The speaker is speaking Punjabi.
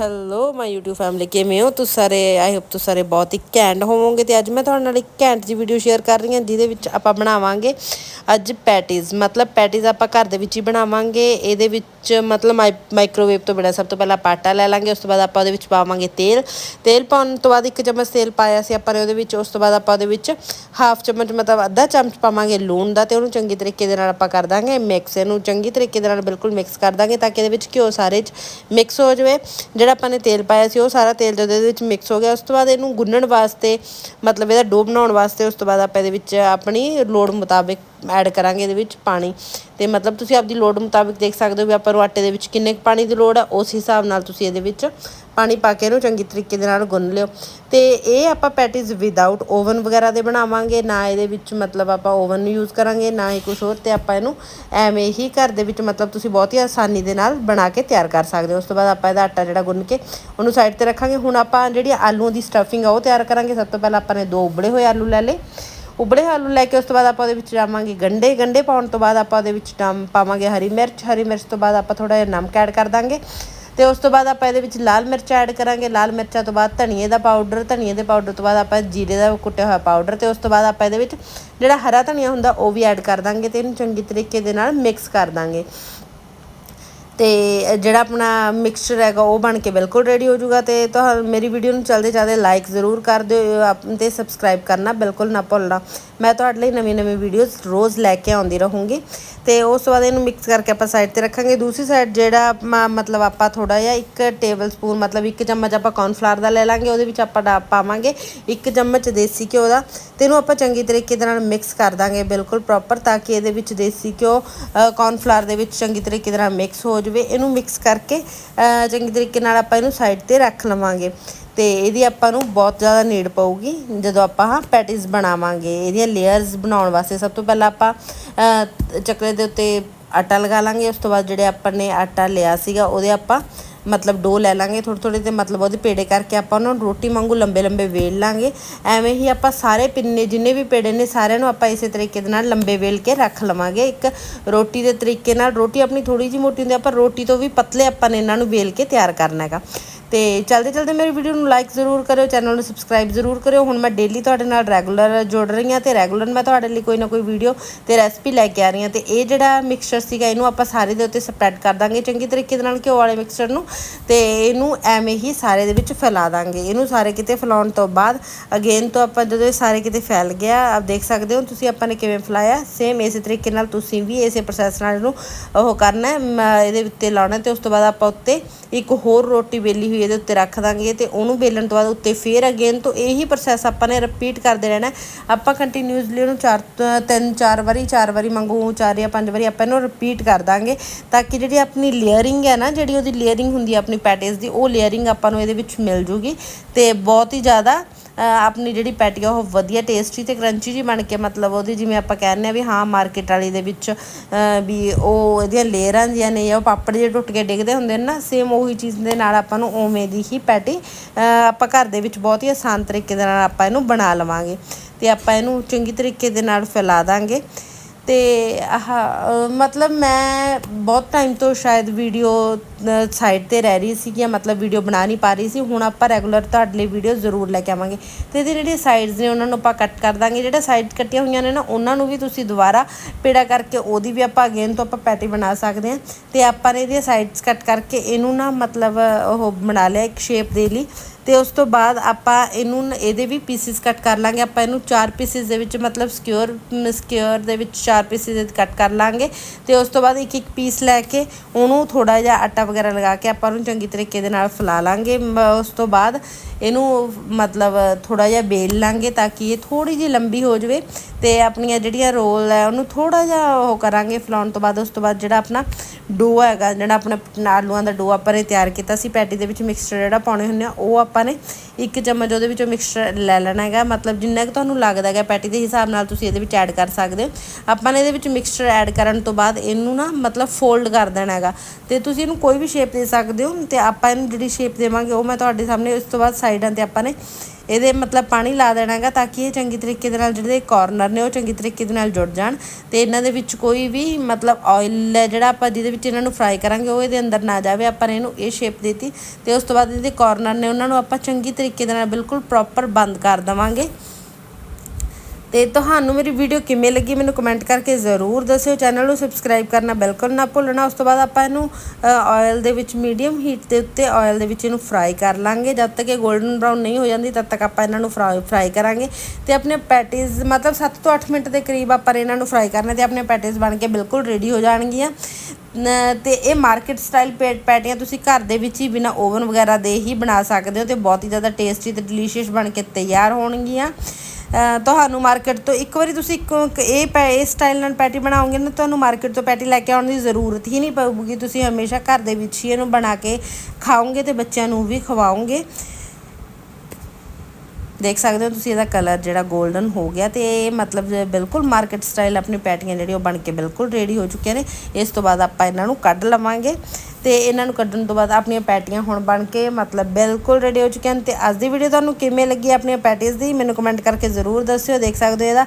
ਹੈਲੋ ਮਾਈ YouTube ਫੈਮਿਲੀ ਕਿਵੇਂ ਹੋ? ਤੁਸੀਂ ਸਾਰੇ ਆਈ ਹੋਪ ਤੁਸੀਂ ਸਾਰੇ ਬਹੁਤ ਹੀ ਘੈਂਟ ਹੋਵੋਗੇ ਤੇ ਅੱਜ ਮੈਂ ਤੁਹਾਡੇ ਨਾਲ ਇੱਕ ਘੈਂਟ ਜੀ ਵੀਡੀਓ ਸ਼ੇਅਰ ਕਰ ਰਹੀ ਹਾਂ, ਜਿਹਦੇ ਵਿੱਚ ਆਪਾਂ ਬਣਾਵਾਂਗੇ ਅੱਜ ਪੈਟੀਜ਼ ਮਤਲਬ ਪੈਟੀਜ਼ ਆਪਾਂ ਘਰ ਦੇ ਵਿੱਚ ਹੀ ਬਣਾਵਾਂਗੇ। ਇਹਦੇ ਵਿੱਚ ਮਤਲਬ ਮਾਈਕ੍ਰੋਵੇਵ ਤੋਂ ਬਿਨਾਂ ਸਭ ਤੋਂ ਪਹਿਲਾਂ ਪਾਟਾ ਲੈ ਲਾਂਗੇ, ਉਸ ਤੋਂ ਬਾਅਦ ਆਪਾਂ ਉਹਦੇ ਵਿੱਚ ਪਾਵਾਂਗੇ ਤੇਲ। ਤੇਲ ਪਾਉਣ ਤੋਂ ਬਾਅਦ ਇੱਕ ਚਮਚ ਤੇਲ ਪਾਇਆ ਸੀ ਆਪਾਂ ਨੇ ਉਹਦੇ ਵਿੱਚ, ਉਸ ਤੋਂ ਬਾਅਦ ਆਪਾਂ ਉਹਦੇ ਵਿੱਚ ਹਾਫ ਚਮਚ ਮਤਲਬ ਅੱਧਾ ਚਮਚ ਪਾਵਾਂਗੇ ਲੂਣ ਦਾ ਤੇ ਉਹਨੂੰ ਚੰਗੀ ਤਰੀਕੇ ਦੇ ਨਾਲ ਆਪਾਂ ਕਰ ਦਾਂਗੇ ਮਿਕਸ ਇਹਨੂੰ ਚੰਗੀ ਤਰੀਕੇ ਦੇ ਨਾਲ ਬਿਲਕੁਲ ਮਿਕਸ ਕਰ ਦਾਂਗੇ ਤਾਂ ਕਿ ਇਹਦੇ ਵਿੱਚ ਘਿਓ ਸਾਰੇ ਚ ਮਿਕਸ ਹੋ ਜਾਵੇ। ਜਿਹੜਾ ਆਪਾਂ ਨੇ ਤੇਲ ਪਾਇਆ ਸੀ, ਉਹ ਸਾਰਾ ਤੇਲ ਜਦੋਂ ਇਹਦੇ ਵਿੱਚ ਮਿਕਸ ਹੋ ਗਿਆ, ਉਸ ਤੋਂ ਬਾਅਦ ਇਹਨੂੰ ਗੁੰਨਣ ਵਾਸਤੇ, ਮਤਲਬ ਇਹਦਾ ਡੋ ਬਣਾਉਣ ਵਾਸਤੇ, ਉਸ ਤੋਂ ਬਾਅਦ ਆਪਾਂ ਇਹਦੇ ਵਿੱਚ ਆਪਣੀ ਲੋੜ ਮੁਤਾਬਿਕ ਐਡ ਕਰਾਂਗੇ ਇਹਦੇ ਵਿੱਚ ਪਾਣੀ। ਤੇ ਮਤਲਬ ਤੁਸੀਂ ਆਪਦੀ ਲੋੜ ਮੁਤਾਬਿਕ ਦੇਖ ਸਕਦੇ ਹੋ ਵੀ ਆਪਾਂ ਨੂੰ ਆਟੇ ਦੇ ਵਿੱਚ ਕਿੰਨੇ ਪਾਣੀ ਦੀ ਲੋੜ ਆ, ਉਸ ਹਿਸਾਬ ਨਾਲ ਤੁਸੀਂ ਇਹਦੇ ਵਿੱਚ ਪਾਣੀ ਪਾ ਕੇ ਇਹਨੂੰ ਚੰਗੀ ਤਰੀਕੇ ਦੇ ਨਾਲ ਗੁੰਨ ਲਿਓ। ਤੇ ਇਹ ਆਪਾਂ ਪੈਟੀਜ਼ ਵਿਦਆਊਟ ਓਵਨ ਵਗੈਰਾ ਦੇ ਬਣਾਵਾਂਗੇ, ਨਾ ਇਹਦੇ ਵਿੱਚ ਮਤਲਬ ਆਪਾਂ ਓਵਨ ਨੂੰ ਯੂਜ਼ ਕਰਾਂਗੇ, ਨਾ ਹੀ ਕੁਝ ਹੋਰ, ਤੇ ਆਪਾਂ ਇਹਨੂੰ ਐਵੇਂ ਹੀ ਘਰ ਦੇ ਵਿੱਚ ਮਤਲਬ ਤੁਸੀਂ ਬਹੁਤ ਹੀ ਆਸਾਨੀ ਦੇ ਨਾਲ ਬਣਾ ਕੇ ਤਿਆਰ ਕਰ ਸਕਦੇ ਹੋ। ਉਸ ਤੋਂ ਬਾਅਦ ਆਪਾਂ ਇਹਦਾ ਆਟਾ ਜਿਹੜਾ ਗੁੰਨ ਕੇ ਉਹਨੂੰ ਸਾਈਡ ਤੇ ਰੱਖਾਂਗੇ। ਹੁਣ ਆਪਾਂ ਜਿਹੜੀ ਆਲੂਆਂ ਦੀ ਸਟਫਿੰਗ ਆ, ਉਹ ਤਿਆਰ ਕਰਾਂਗੇ। ਸਭ ਤੋਂ ਪਹਿਲਾਂ ਆਪਾਂ ਨੇ ਦੋ ਉਬਲੇ ਹੋਏ ਆਲੂ ਲੈ ਲਏ। ਉਬਲੇ ਆਲੂ ਲੈ ਕੇ ਉਸ ਤੋਂ ਬਾਅਦ ਆਪਾਂ ਉਹਦੇ ਵਿੱਚ ਜਾਵਾਂਗੇ ਗੰਡੇ। ਗੰਡੇ ਪਾਉਣ ਤੋਂ ਬਾਅਦ ਆਪਾਂ ਉਹਦੇ ਵਿੱਚ ਟਮ ਪਾਵਾਂਗੇ ਹਰੀ ਮਿਰਚ। ਹਰੀ ਮਿਰਚ ਤੋਂ ਬਾਅਦ ਆਪਾਂ ਥੋੜਾ ਜਿਹਾ ਨਮਕ ਐਡ ਕਰ ਦਾਂਗੇ। ਤੇ ਉਸ ਤੋਂ ਬਾਅਦ ਆਪਾਂ ਇਹਦੇ ਵਿੱਚ ਲਾਲ ਮਿਰਚ ਐਡ ਕਰਾਂਗੇ। ਲਾਲ ਮਿਰਚਾਂ ਤੋਂ ਬਾਅਦ ਧਨੀਏ ਦਾ ਪਾਊਡਰ। ਧਨੀਏ ਦੇ ਪਾਊਡਰ ਤੋਂ ਬਾਅਦ ਆਪਾਂ ਜੀਰੇ ਦਾ ਕੁੱਟਿਆ ਹੋਇਆ ਪਾਊਡਰ ਤੇ ਉਸ ਤੋਂ ਬਾਅਦ ਆਪਾਂ ਇਹਦੇ ਵਿੱਚ ਜਿਹੜਾ ਹਰਾ ਧਨੀਆ ਹੁੰਦਾ ਉਹ ਵੀ ਐਡ ਕਰ ਦਾਂਗੇ ਤੇ ਇਹਨੂੰ ਚੰਗੀ ਤਰੀਕੇ ਦੇ ਨਾਲ ਮਿਕਸ ਕਰ ਦਾਂਗੇ। ਤੇ ਜਿਹੜਾ ਆਪਣਾ ਮਿਕਸਚਰ ਹੈਗਾ ਉਹ ਬਣ ਕੇ ਬਿਲਕੁਲ ਰੈਡੀ ਹੋ ਜਾਊਗਾ ਤੇ ਤੁਹਾਨੂੰ ਮੇਰੀ ਵੀਡੀਓ ਨੂੰ ਚਲਦੇ ਚਾਹਦੇ ਲਾਈਕ ਜ਼ਰੂਰ ਕਰ ਦਿਓ ਤੇ ਸਬਸਕ੍ਰਾਈਬ ਕਰਨਾ ਬਿਲਕੁਲ ਨਾ ਭੁੱਲਣਾ। ਮੈਂ ਤੁਹਾਡੇ ਲਈ ਨਵੀਂ ਨਵੀਂ ਵੀਡੀਓਜ਼ ਰੋਜ਼ ਲੈ ਕੇ ਆਉਂਦੀ ਰਹੂੰਗੀ। ਤੇ ਉਸ ਤੋਂ ਬਾਅਦ ਇਹਨੂੰ ਮਿਕਸ ਕਰਕੇ ਆਪਾਂ ਸਾਈਡ ਤੇ ਰੱਖਾਂਗੇ। ਦੂਸਰੀ ਸਾਈਡ ਜਿਹੜਾ ਮਤਲਬ ਆਪਾਂ ਥੋੜਾ ਜਿਹਾ ਇੱਕ ਟੇਬਲ ਸਪੂਨ ਮਤਲਬ ਇੱਕ ਚਮਚ ਆਪਾਂ ਕੌਰਨਫਲਾਵਰ ਦਾ ਲੈ ਲਾਂਗੇ, ਉਹਦੇ ਵਿੱਚ ਆਪਾਂ ਪਾਵਾਂਗੇ। ਇੱਕ ਚਮਚ ਦੇਸੀ ਘਿਓ ਦਾ ਤੇ ਇਹਨੂੰ ਆਪਾਂ ਚੰਗੀ ਤਰੀਕੇ ਦੇ ਨਾਲ ਮਿਕਸ ਕਰ ਦਾਂਗੇ ਬਿਲਕੁਲ ਪ੍ਰੋਪਰ ਤਾਂ ਕਿ ਇਹਦੇ ਵਿੱਚ ਦੇਸੀ ਘਿਓ ਕੌਰਨਫਲਾਵਰ ਦੇ ਵਿੱਚ ਚੰਗੀ ਤਰੀਕੇ ਦੇ ਨਾਲ ਮਿਕਸ ਹੋ ਜਾਵੇ, ਇਹਨੂੰ ਮਿਕਸ ਕਰਕੇ ਚੰਗੀ ਤਰੀਕੇ ਨਾਲ ਆਪਾਂ ਇਹਨੂੰ ਸਾਈਡ ਤੇ ਰੱਖ ਲਵਾਂਗੇ। ਤੇ ਇਹਦੀ ਆਪਾਂ ਨੂੰ ਬਹੁਤ ਜ਼ਿਆਦਾ ਨੀਡ ਪਊਗੀ, ਜਦੋਂ ਆਪਾਂ, ਹਾਂ ਪੈਟੀਜ਼ ਬਣਾਵਾਂਗੇ। ਇਹਦੀਆਂ ਲੇਅਰਸ ਬਣਾਉਣ ਵਾਸਤੇ ਸਭ ਤੋਂ ਪਹਿਲਾਂ ਆਪਾਂ ਚੱਕਰੇ ਦੇ ਉੱਤੇ ਆਟਾ ਲਗਾ ਲਾਂਗੇ। ਉਸ ਤੋਂ ਬਾਅਦ ਜਿਹੜੇ ਆਪਾਂ ਨੇ ਆਟਾ ਲਿਆ ਸੀਗਾ, ਉਹਦੇ ਆਪਾਂ ਮਤਲਬ ਡੋ ਲੈ ਲਾਂਗੇ ਥੋੜੇ ਥੋੜੇ ਤੇ ਮਤਲਬ ਉਹਦੇ ਪੇੜੇ ਕਰਕੇ ਆਪਾਂ ਉਹਨਾਂ ਨੂੰ ਰੋਟੀ ਵਾਂਗੂ ਲੰਬੇ ਲੰਬੇ ਵੇਲ ਲਾਂਗੇ। ਐਵੇਂ ਹੀ ਆਪਾਂ ਸਾਰੇ ਪਿੰਨੇ ਜਿੰਨੇ ਵੀ ਪੇੜੇ ਨੇ ਸਾਰਿਆਂ ਨੂੰ ਆਪਾਂ ਇਸੇ ਤਰੀਕੇ ਦੇ ਨਾਲ ਲੰਬੇ ਵੇਲ ਕੇ ਰੱਖ ਲਵਾਂਗੇ। ਇੱਕ ਰੋਟੀ ਦੇ ਤਰੀਕੇ ਨਾਲ ਰੋਟੀ ਆਪਣੀ ਥੋੜੀ ਜਿਹੀ ਮੋਟੀ ਹੁੰਦੀ ਆ ਪਰ ਰੋਟੀ ਤੋਂ ਵੀ ਪਤਲੇ ਆਪਾਂ ਨੇ ਇਹਨਾਂ ਨੂੰ ਵੇਲ ਕੇ ਤਿਆਰ ਕਰਨਾ ਹੈਗਾ। ਤੇ ਚਲਦੇ ਚਲਦੇ ਮੇਰੀ ਵੀਡੀਓ ਨੂੰ ਲਾਈਕ ਜ਼ਰੂਰ ਕਰਿਓ ਚੈਨਲ ਨੂੰ ਸਬਸਕ੍ਰਾਈਬ ਜ਼ਰੂਰ ਕਰਿਓ। ਹੁਣ ਮੈਂ ਡੇਲੀ ਤੁਹਾਡੇ ਨਾਲ ਰੈਗੂਲਰ ਜੁੜ ਰਹੀ ਹਾਂ ਤੇ ਰੈਗੂਲਰ ਮੈਂ ਤੁਹਾਡੇ ਲਈ ਕੋਈ ਨਾ ਕੋਈ ਵੀਡੀਓ ਤੇ ਰੈਸਪੀ ਲੈ ਕੇ ਆ ਰਹੀ ਹਾਂ ਤੇ ਇਹ ਜਿਹੜਾ ਮਿਕਸਚਰ ਸੀਗਾ, ਇਹਨੂੰ ਆਪਾਂ ਸਾਰੇ ਦੇ ਉੱਤੇ ਸਪਰੈਡ ਕਰ ਦਾਂਗੇ। ਚੰਗੀ ਤਰੀਕੇ ਦੇ ਨਾਲ ਘਿਓ ਵਾਲੇ ਮਿਕਸਚਰ ਨੂੰ ਤੇ ਇਹਨੂੰ ਐਵੇਂ ਹੀ ਸਾਰੇ ਦੇ ਵਿੱਚ ਫੈਲਾ ਦਾਂਗੇ। ਇਹਨੂੰ ਸਾਰੇ ਕਿਤੇ ਫੈਲਾਉਣ ਤੋਂ ਬਾਅਦ ਅਗੇਨ ਤੋਂ ਆਪਾਂ ਜਦੋਂ ਇਹ ਸਾਰੇ ਕਿਤੇ ਫੈਲ ਗਿਆ, ਆਪ ਦੇਖ ਸਕਦੇ ਹੋ, ਤੁਸੀਂ ਆਪਾਂ ਨੇ ਕਿਵੇਂ ਫੈਲਾਇਆ। ਸੇਮ ਇਸੇ ਤਰੀਕੇ ਨਾਲ ਤੁਸੀਂ ਵੀ ਇਸੇ ਪ੍ਰੋਸੈਸ ਨਾਲ ਇਹਨੂੰ ਉਹ ਕਰਨਾ ਇਹਦੇ ਉੱਤੇ ਲਾਉਣਾ ਤੇ ਉਸ ਤੋਂ ਬਾਅਦ ਆਪਾਂ ਉੱਤੇ ਇੱਕ ਹੋਰ ਰੋਟੀ ਵੇਲੀ ਹੋਈ ਇਹਦੇ ਉੱਤੇ ਰੱਖ ਦਾਂਗੇ ਤੇ ਉਹਨੂੰ ਵੇਲਣ ਤੋਂ ਬਾਅਦ ਉੱਤੇ ਫੇਰ ਅਗੇਨ ਤੋਂ ਇਹੀ ਪ੍ਰੋਸੈਸ ਆਪਾਂ ਨੇ ਰਿਪੀਟ ਕਰਦੇ ਰਹਿਣਾ। ਆਪਾਂ ਕੰਟੀਨਿਊਸਲੀ ਉਹਨੂੰ ਚਾਰ, ਤਿੰਨ, ਚਾਰ ਵਾਰੀ ਚਾਰ ਵਾਰੀ ਮੰਗੂ ਚਾਰ ਜਾਂ ਪੰਜ ਵਾਰੀ ਆਪਾਂ ਇਹਨੂੰ ਰਿਪੀਟ ਕਰ ਦਾਂਗੇ ਤਾਂ ਕਿ ਜਿਹੜੀ ਆਪਣੀ ਲੇਅਰਿੰਗ ਹੈ ਨਾ, ਜਿਹੜੀ ਉਹਦੀ ਲੇਅਰਿੰਗ ਹੁੰਦੀ ਹੈ ਆਪਣੀ ਪੈਟੀਜ਼ ਦੀ, ਉਹ ਲੇਅਰਿੰਗ ਆਪਾਂ ਨੂੰ ਇਹਦੇ ਵਿੱਚ ਮਿਲ ਜੂਗੀ ਤੇ ਬਹੁਤ ਹੀ ਜ਼ਿਆਦਾ ਆਪਣੀ ਜਿਹੜੀ ਪੈਟੀ ਆ, ਉਹ ਵਧੀਆ ਟੇਸਟੀ ਤੇ ਕਰੰਚੀ ਜੀ ਬਣ ਕੇ, ਮਤਲਬ ਉਹਦੀ ਜਿਵੇਂ ਆਪਾਂ ਕਹਿੰਦੇ ਆ ਵੀ ਹਾਂ ਮਾਰਕੀਟ ਵਾਲੀ ਦੇ ਵਿੱਚ ਵੀ ਉਹ ਇਹਦੀਆਂ ਲੇਅਰਾਂ ਜੀਆਂ ਨੇ ਉਹ ਪਾਪੜ ਜਿਹੜੇ ਟੁੱਟ ਕੇ ਡਿੱਗਦੇ ਹੁੰਦੇ ਨੇ ਨਾ ਸੇਮ ਉਹੀ ਚੀਜ਼ ਦੇ ਨਾਲ ਆਪਾਂ ਨੂੰ ਉਵੇਂ ਦੀ ਹੀ ਪੈਟੀ ਆਪਾਂ ਘਰ ਦੇ ਵਿੱਚ ਬਹੁਤ ਹੀ ਆਸਾਨ ਤਰੀਕੇ ਦੇ ਨਾਲ ਆਪਾਂ ਇਹਨੂੰ ਬਣਾ ਲਵਾਂਗੇ। ਤੇ ਆਪਾਂ ਇਹਨੂੰ ਚੰਗੀ ਤਰੀਕੇ ਦੇ ਨਾਲ ਫੈਲਾ ਦਾਂਗੇ। ਤੇ ਆਹ ਮਤਲਬ ਮੈਂ ਬਹੁਤ ਟਾਈਮ ਤੋਂ ਸ਼ਾਇਦ ਵੀਡੀਓ ਸਾਈਡ ਤੇ ਰਹਿ ਰਹੀ ਸੀ ਕਿ ਮਤਲਬ ਵੀਡੀਓ ਬਣਾ ਨਹੀਂ ਪਾ ਰਹੀ ਸੀ। ਹੁਣ ਆਪਾਂ ਰੈਗੂਲਰ ਤੁਹਾਡੇ ਲਈ ਵੀਡੀਓ ਜ਼ਰੂਰ ਲੈ ਕੇ ਆਵਾਂਗੇ। ਤੇ ਇਹਦੇ ਜਿਹੜੇ ਸਾਈਡਸ ਨੇ, ਉਹਨਾਂ ਨੂੰ ਆਪਾਂ ਕੱਟ ਕਰ ਦਾਂਗੇ। ਜਿਹੜਾ ਸਾਈਡ ਕੱਟੀਆਂ ਹੋਈਆਂ ਨੇ ਨਾ, ਉਹਨਾਂ ਨੂੰ ਵੀ ਤੁਸੀਂ ਦੁਬਾਰਾ ਪੇੜਾ ਕਰਕੇ ਉਹਦੀ ਵੀ ਆਪਾਂ ਅਗੇਨ ਤੋਂ ਆਪਾਂ ਪੈਟੀ ਬਣਾ ਸਕਦੇ ਹਾਂ। ਤੇ ਆਪਾਂ ਨੇ ਇਹਦੀਆਂ ਸਾਈਡਸ ਕੱਟ ਕਰਕੇ ਇਹਨੂੰ ਨਾ ਮਤਲਬ ਉਹ ਬਣਾ ਲਿਆ ਇੱਕ ਸ਼ੇਪ ਦੇ ਲਈ। ਤੇ ਉਸ ਤੋਂ ਬਾਅਦ ਆਪਾਂ ਇਹਨੂੰ ਇਹਦੇ ਵੀ ਪੀਸਿਸ ਕੱਟ ਕਰ ਲਾਂਗੇ। ਆਪਾਂ ਇਹਨੂੰ ਚਾਰ ਪੀਸਿਸ ਦੇ ਵਿੱਚ ਮਤਲਬ ਸਕੁਅਰ ਸਕੁਅਰ ਦੇ ਵਿੱਚ ਚਾਰ ਪੀਸਿਸ ਕੱਟ ਕਰ ਲਾਂਗੇ। ਤੇ ਉਸ ਤੋਂ ਬਾਅਦ ਇੱਕ ਇੱਕ ਪੀਸ ਲੈ ਕੇ ਉਹਨੂੰ ਥੋੜਾ ਜਿਹਾ ਆਟਾ ਵਗੈਰਾ ਲਗਾ ਕੇ ਆਪਾਂ ਉਹਨੂੰ ਚੰਗੀ ਤਰੀਕੇ ਦੇ ਨਾਲ ਫਲਾ ਲਾਂਗੇ। ਉਸ ਤੋਂ ਬਾਅਦ ਇਹਨੂੰ ਮਤਲਬ ਥੋੜਾ ਜਿਹਾ ਬੇਲ ਲਾਂਗੇ ਤਾਂ ਕਿ ਇਹ ਥੋੜੀ ਜਿਹੀ ਲੰਬੀ ਹੋ ਜਾਵੇ ਤੇ ਆਪਣੀਆਂ ਜਿਹੜੀਆਂ ਰੋਲ ਹੈ ਉਹਨੂੰ ਥੋੜਾ ਜਿਹਾ ਉਹ ਕਰਾਂਗੇ ਫਲਾਉਣ ਤੋਂ ਬਾਅਦ। ਉਸ ਤੋਂ ਬਾਅਦ ਜਿਹੜਾ ਆਪਣਾ ਡੋ ਹੈਗਾ, ਜਿਹੜਾ ਆਪਣਾ ਆਲੂਆਂ ਦਾ ਡੋ ਆਪਾਂ ਨੇ ਤਿਆਰ ਕੀਤਾ ਸੀ, ਪੈਟੀ ਦੇ ਵਿੱਚ ਮਿਕਸਚਰ ਜਿਹੜਾ ਪਾਉਣੇ ਹੁੰਦੇ ਆ, ਉਹ ਆਪਾਂ ਆਪਾਂ ਨੇ ਇੱਕ ਚਮਚ ਉਹਦੇ ਵਿੱਚੋਂ ਮਿਕਸਚਰ ਲੈ ਲੈਣਾ ਹੈਗਾ। ਮਤਲਬ ਜਿੰਨਾ ਕਿ ਤੁਹਾਨੂੰ ਲੱਗਦਾ ਹੈਗਾ ਪੈਟੀ ਦੇ ਹਿਸਾਬ ਨਾਲ ਤੁਸੀਂ ਇਹਦੇ ਵਿੱਚ ਐਡ ਕਰ ਸਕਦੇ ਹੋ। ਆਪਾਂ ਨੇ ਇਹਦੇ ਵਿੱਚ ਮਿਕਸਚਰ ਐਡ ਕਰਨ ਤੋਂ ਬਾਅਦ ਇਹਨੂੰ ਨਾ ਮਤਲਬ ਫੋਲਡ ਕਰ ਦੇਣਾ ਹੈਗਾ। ਤੇ ਤੁਸੀਂ ਇਹਨੂੰ ਕੋਈ ਵੀ ਸ਼ੇਪ ਦੇ ਸਕਦੇ ਹੋ ਤੇ ਆਪਾਂ ਇਹਨੂੰ ਜਿਹੜੀ ਸ਼ੇਪ ਦੇਵਾਂਗੇ ਉਹ ਮੈਂ ਤੁਹਾਡੇ ਸਾਹਮਣੇ ਉਸ ਤੋਂ ਬਾਅਦ ਸਾਈਡਾਂ ਤੇ ਆਪਾਂ ਨੇ ਇਹਦੇ ਮਤਲਬ ਪਾਣੀ ਲਾ ਦੇਣਾ ਹੈਗਾ ਤਾਂ ਕਿ ਇਹ ਚੰਗੀ ਤਰੀਕੇ ਦੇ ਨਾਲ ਜਿਹੜੇ ਕਾਰਨਰ ਨੇ ਉਹ ਚੰਗੀ ਤਰੀਕੇ ਦੇ ਨਾਲ ਜੁੜ ਜਾਣ ਤੇ ਇਹਨਾਂ ਦੇ ਵਿੱਚ ਕੋਈ ਵੀ ਮਤਲਬ ਆਇਲ ਹੈ ਜਿਹੜਾ ਆਪਾਂ ਜਿਹਦੇ ਵਿੱਚ ਇਹਨਾਂ ਨੂੰ ਫਰਾਈ ਕਰਾਂਗੇ ਉਹ ਇਹਦੇ ਅੰਦਰ ਨਾ ਜਾਵੇ, ਆਪਾਂ ਨੇ ਇਹਨੂੰ ਇਹ ਸ਼ੇਪ ਦਿੱਤੀ ਤੇ ਉਸ ਤੋਂ ਬਾਅਦ ਇਹਦੇ ਕਾਰਨਰ ਨੇ ਉਹਨਾਂ ਨੂੰ ਆਪਾਂ ਚੰਗੀ ਤਰੀਕੇ ਦੇ ਨਾਲ ਬਿਲਕੁਲ ਪ੍ਰੋਪਰ ਬੰਦ ਕਰ ਦੇਵਾਂਗੇ। ਤੇ ਤੁਹਾਨੂੰ ਮੇਰੀ ਵੀਡੀਓ ਕਿਵੇਂ ਲੱਗੀ ਮੈਨੂੰ ਕਮੈਂਟ ਕਰਕੇ ਜ਼ਰੂਰ ਦੱਸਿਓ। ਚੈਨਲ ਨੂੰ ਸਬਸਕ੍ਰਾਈਬ ਕਰਨਾ ਬਿਲਕੁਲ ਨਾ ਭੁੱਲਣਾ। ਉਸ ਤੋਂ ਬਾਅਦ ਆਪਾਂ ਇਹਨੂੰ ਆਇਲ ਦੇ ਵਿੱਚ ਮੀਡੀਅਮ ਹੀਟ ਦੇ ਉੱਤੇ ਆਇਲ ਦੇ ਵਿੱਚ ਇਹਨੂੰ ਫਰਾਈ ਕਰ ਲਾਂਗੇ। ਜਦ ਤੱਕ ਇਹ 골ਡਨ ਬਰਾਊਨ ਨਹੀਂ ਹੋ ਜਾਂਦੀ, ਤਦ ਤੱਕ ਆਪਾਂ ਇਹਨਾਂ ਨੂੰ ਫਰਾਈ ਫਰਾਈ ਕਰਾਂਗੇ। ਤੇ ਆਪਣੇ ਪੈਟੀਜ਼ ਮਤਲਬ 7 ਤੋਂ 8 ਮਿੰਟ ਦੇ ਕਰੀਬ ਆਪਾਂ ਇਹਨਾਂ ਨੂੰ ਫਰਾਈ ਕਰਨਾ ਤੇ ਆਪਣੇ ਪੈਟੀਜ਼ ਬਣ ਕੇ ਬਿਲਕੁਲ ਰੈਡੀ ਹੋ ਜਾਣਗੀਆਂ। ਨ- ਤੇ ਇਹ ਮਾਰਕੀਟ ਸਟਾਈਲ ਪੈਟੀਆਂ ਤੁਸੀਂ ਘਰ ਦੇ ਵਿੱਚ ਹੀ ਬਿਨਾ ਓਵਨ ਵਗੈਰਾ ਦੇ ਹੀ ਬਣਾ ਸਕਦੇ ਹੋ ਤੇ ਬਹੁਤ ਹੀ ਜ਼ਿਆਦਾ ਟੇਸਟੀ ਤੇ ਡਿਲੀਸ਼ੀਅਸ ਬਣ ਕੇ ਤਿਆਰ ਹੋਣਗੀਆਂ। ਤੁਹਾਨੂੰ ਮਾਰਕੀਟ ਤੋਂ ਇੱਕ ਵਾਰੀ ਤੁਸੀਂ ਇੱਕ ਇਹ ਪੈ ਇਸ ਸਟਾਈਲ ਨਾਲ ਪੈਟੀ ਬਣਾਓਗੇ ਨਾ, ਤੁਹਾਨੂੰ ਮਾਰਕੀਟ ਤੋਂ ਪੈਟੀ ਲੈ ਕੇ ਆਉਣ ਦੀ ਜ਼ਰੂਰਤ ਹੀ ਨਹੀਂ ਪਊਗੀ। ਤੁਸੀਂ ਹਮੇਸ਼ਾ ਘਰ ਦੇ ਵਿੱਚ ਹੀ ਇਹਨੂੰ ਬਣਾ ਕੇ ਖਾਓਗੇ ਤੇ ਬੱਚਿਆਂ ਨੂੰ ਵੀ ਖਵਾਓਗੇ। ਦੇਖ ਸਕਦੇ ਹੋ ਤੁਸੀਂ ਇਹਦਾ ਕਲਰ ਜਿਹੜਾ 골ਡਨ ਹੋ ਗਿਆ ਤੇ ਇਹ ਮਤਲਬ ਬਿਲਕੁਲ ਮਾਰਕੀਟ ਸਟਾਈਲ ਆਪਣੀ ਪੈਟੀਆਂ ਜਿਹੜੀਆਂ ਉਹ ਬਣ ਕੇ ਬਿਲਕੁਲ ਰੈਡੀ ਹੋ ਚੁੱਕੀਆਂ ਨੇ। ਇਸ ਤੋਂ ਬਾਅਦ ਆਪਾਂ ਇਹਨਾਂ ਨੂੰ ਕੱਢ ਲਵਾਂਗੇ। ਤੇ ਇਹਨਾਂ ਨੂੰ ਕੱਢਣ ਤੋਂ ਬਾਅਦ ਆਪਣੀਆਂ ਪੈਟੀਆਂ ਹੁਣ ਬਣ ਕੇ ਮਤਲਬ ਬਿਲਕੁਲ ਰੈਡੀ ਹੋ ਚੁੱਕੀਆਂ ਹਨ ਤੇ ਅੱਜ ਦੀ ਵੀਡੀਓ ਤੁਹਾਨੂੰ ਕਿਵੇਂ ਲੱਗੀ ਆਪਣੀਆਂ ਪੈਟੀਜ਼ ਦੀ ਮੈਨੂੰ ਕਮੈਂਟ ਕਰਕੇ ਜ਼ਰੂਰ ਦੱਸਿਓ, ਦੇਖ ਸਕਦੇ ਹੋ ਇਹਦਾ